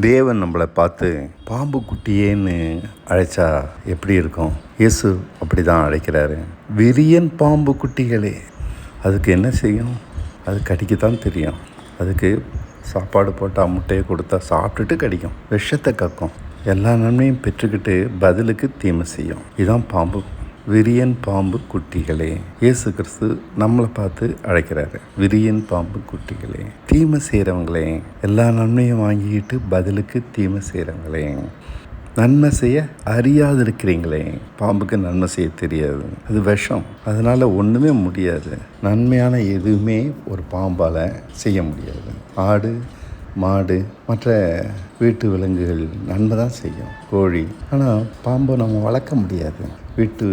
தேவன் நம்மளை பார்த்து பாம்பு குட்டியேன்னு அழைச்சா எப்படி இருக்கும்? இயேசு அப்படி தான் அழைக்கிறாரு. விரியன் பாம்பு குட்டிகளே அதுக்கு என்ன செய்யும்? அது கடிக்கத்தான் தெரியும். அதுக்கு சாப்பாடு போட்டால் முட்டையை கொடுத்தா சாப்பிட்டுட்டு கடிக்கும். விஷத்தை கக்கும். எல்லா நன்மையும் பெற்றுக்கிட்டு பதிலுக்கு தீமை செய்யும். இதுதான் பாம்பு விரியன் பாம்பு குட்டிகளே இயேசு கிறிஸ்து நம்மளை பார்த்து அழைக்கிறாரு. விரியன் பாம்பு குட்டிகளே தீமை செய்கிறவங்களே எல்லா நன்மையும் வாங்கிக்கிட்டு பதிலுக்கு தீமை செய்கிறவங்களே நன்மை செய்ய அறியாது இருக்கிறீங்களே பாம்புக்கு நன்மை செய்ய தெரியாது. அது விஷம். அதனால் ஒன்றுமே முடியாது. நன்மையான எதுவுமே ஒரு பாம்பால் செய்ய முடியாது. ஆடு மாடு மற்ற வீட்டு விலங்குகள் நன்மை தான் செய்யும் கோழி. ஆனால் பாம்பை நம்ம வளர்க்க முடியாது. வீட்டு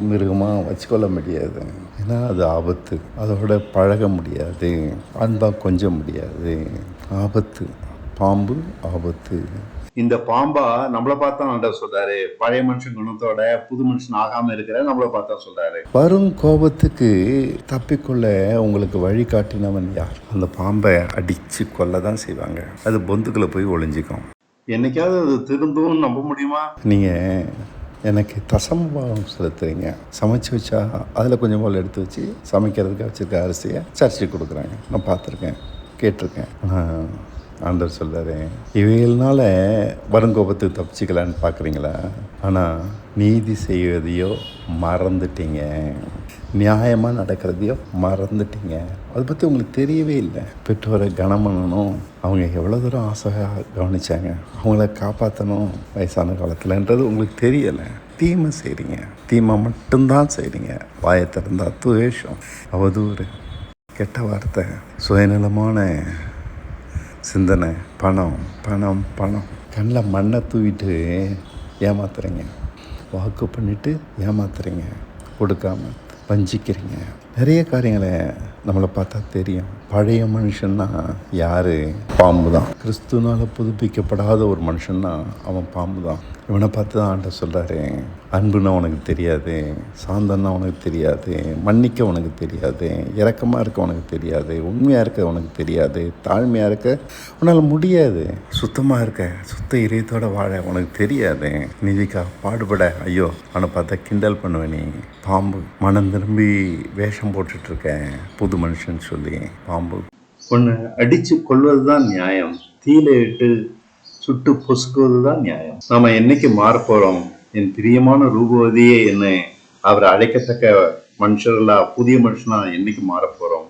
மிருகமாக வச்சுக்கொள்ள முடியாது. ஏன்னா அது ஆபத்து. அதோட பழக முடியாது. அன்பாக கொஞ்ச முடியாது. ஆபத்து. பாம்பு ஆபத்து. இந்த பாம்பா நம்மள பார்த்தா ஆண்டவர் சொல்றாரு. பழைய மனுஷன் குணத்தோட புது மனுஷன் ஆகாம இருக்கிற நம்மள பார்த்தா சொல்றாரு. வரும் கோபத்துக்கு தப்பிக்கொள்ள உங்களுக்கு வழி காட்டினவன் யார்? அந்த பாம்பை அடித்து கொல்ல தான் செய்வாங்க. அது பொந்துக்குள்ளே போய் ஒளிஞ்சிக்கும். என்னைக்காவது அது திருந்தும் நம்ப முடியுமா? நீங்கள் எனக்கு தசமபாவம் செலுத்துறீங்க. சமைச்சு வச்சா அதில் கொஞ்சம் போல் எடுத்து வச்சு சமைக்கிறதுக்கு வச்சுருக்க அரிசியை சர்ச்சைக்கு கொடுக்குறாங்க நான் பார்த்துருக்கேன் கேட்டிருக்கேன். ஆண்டர் சொல்கிறாரு இவைகள்னால வருங்கோபத்துக்கு தப்பிச்சிக்கலான்னு பார்க்குறீங்களா? ஆனால் நீதி செய்வதையோ மறந்துட்டீங்க. நியாயமாக நடக்கிறதையோ மறந்துட்டீங்க. அதை பற்றி உங்களுக்கு தெரியவே இல்லை. பெற்றோரை கனம் பண்ணணும். அவங்க எவ்வளோ தூரம் ஆசையாக கவனிச்சாங்க. அவங்கள காப்பாற்றணும் வயசான காலத்தில்ன்றது உங்களுக்கு தெரியலை. தீமை செய்கிறீங்க தீமை மட்டும்தான் செய்கிறீங்க வாயை துவேஷம். அவதூறு. கெட்ட வார்த்தை. சுயநலமான சிந்தனை பணம் பணம் பணம். கண்ணில் மண்ணை தூவிட்டு ஏமாத்துறீங்க. வாக்கு பண்ணிவிட்டு ஏமாத்துறீங்க. கொடுக்காம வஞ்சிக்கிறீங்க. நிறைய காரியங்களை நம்மளை பார்த்தா தெரியும். பழைய மனுஷன்னா யார்? பாம்பு தான் கிறிஸ்துனால் புதுப்பிக்கப்படாத ஒரு மனுஷன்னா அவன் பாம்பு தான் இவனை பார்த்து தான் ஆண்ட சொல்கிறாரு அன்புன்னா உனக்கு தெரியாது சாந்தன்னா உனக்கு தெரியாது மன்னிக்க உனக்கு தெரியாது இரக்கமாக இருக்க உனக்கு தெரியாது உண்மையாக இருக்க உனக்கு தெரியாது தாழ்மையாக இருக்க உன்னால் முடியாது. சுத்தமாக இருக்க சுத்த இதயத்தோட வாழ உனக்கு தெரியாது. நிதிக்கா பாடுபட ஐயோ அவனை பார்த்தா கிண்டல் பண்ணுவேன் நீ. பாம்பு. மனம் திரும்பி வேஷம் போட்டுட்ருக்கேன் புது மனுஷன் சொல்லி பாம்பு. ஒன்னு அடித்து கொள்வது தான் நியாயம் தீயில இட்டு சுட்டு பொசுக்குவது தான் நியாயம். நாம் என்னைக்கு மாறப்போகிறோம் என் பிரியமான ரூபவதியே என்ன அவரை அழைக்கத்தக்க மனுஷர்களா புதிய மனுஷனா என்னைக்கு மாறப்போகிறோம்